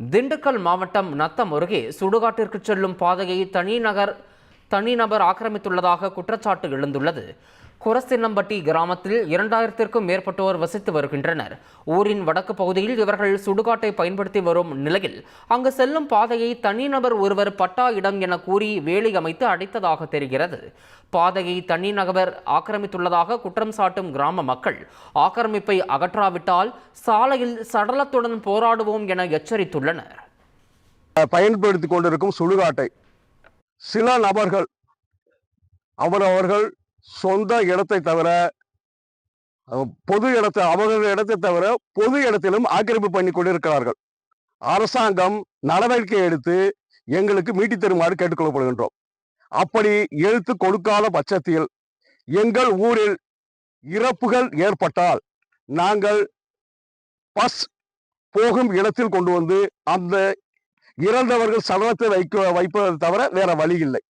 திண்டுக்கல் மாவட்டம் நத்தம் அருகே சுடுகாட்டிற்கு செல்லும் பாதையை தனிநகர் தனிநபர் ஆக்கிரமித்துள்ளதாக குற்றச்சாட்டு எழுந்துள்ளது. குரசின்னம்பட்டி கிராமத்தில் இரண்டாயிரத்திற்கும் மேற்பட்டோர் வசித்து வருகின்றனர். ஊரின் வடக்கு பகுதியில் இவர்கள் சுடுகாட்டை பயன்படுத்தி வரும் நிலையில் அங்கு செல்லும் பாதையை தனிநபர் ஒருவர் பட்டா இடம் என கூறி வேலி அமைத்து அடைத்ததாக தெரிகிறது. பாதையை தனிநபர் ஆக்கிரமித்துள்ளதாக குற்றம் சாட்டும் கிராம மக்கள் ஆக்கிரமிப்பை அகற்றாவிட்டால் சாலையில் சடலத்துடன் போராடுவோம் என எச்சரித்துள்ளனர். பயன்படுத்தி கொண்டிருக்கும் சுடுகாட்டை சில நபர்கள் அவரவர்கள் சொந்த இடத்தை தவிர பொது இடத்தை அவர்கள் இடத்தை தவிர பொது இடத்திலும் ஆக்கிரமிப்பு பண்ணி கொண்டிருக்கிறார்கள். அரசாங்கம் நடவடிக்கை எடுத்து எங்களுக்கு மீட்டி தருமாறு கேட்டுக்கொள்ளப்படுகின்றோம். அப்படி எழுத்து கொடுக்காத பட்சத்தில் எங்கள் ஊரில் இறப்புகள் ஏற்பட்டால் நாங்கள் பஸ் போகும் இடத்தில் கொண்டு வந்து அந்த இறந்தவர்கள் சடலத்தை வைக்க வைப்பதை தவிர வேற வழி இல்லை.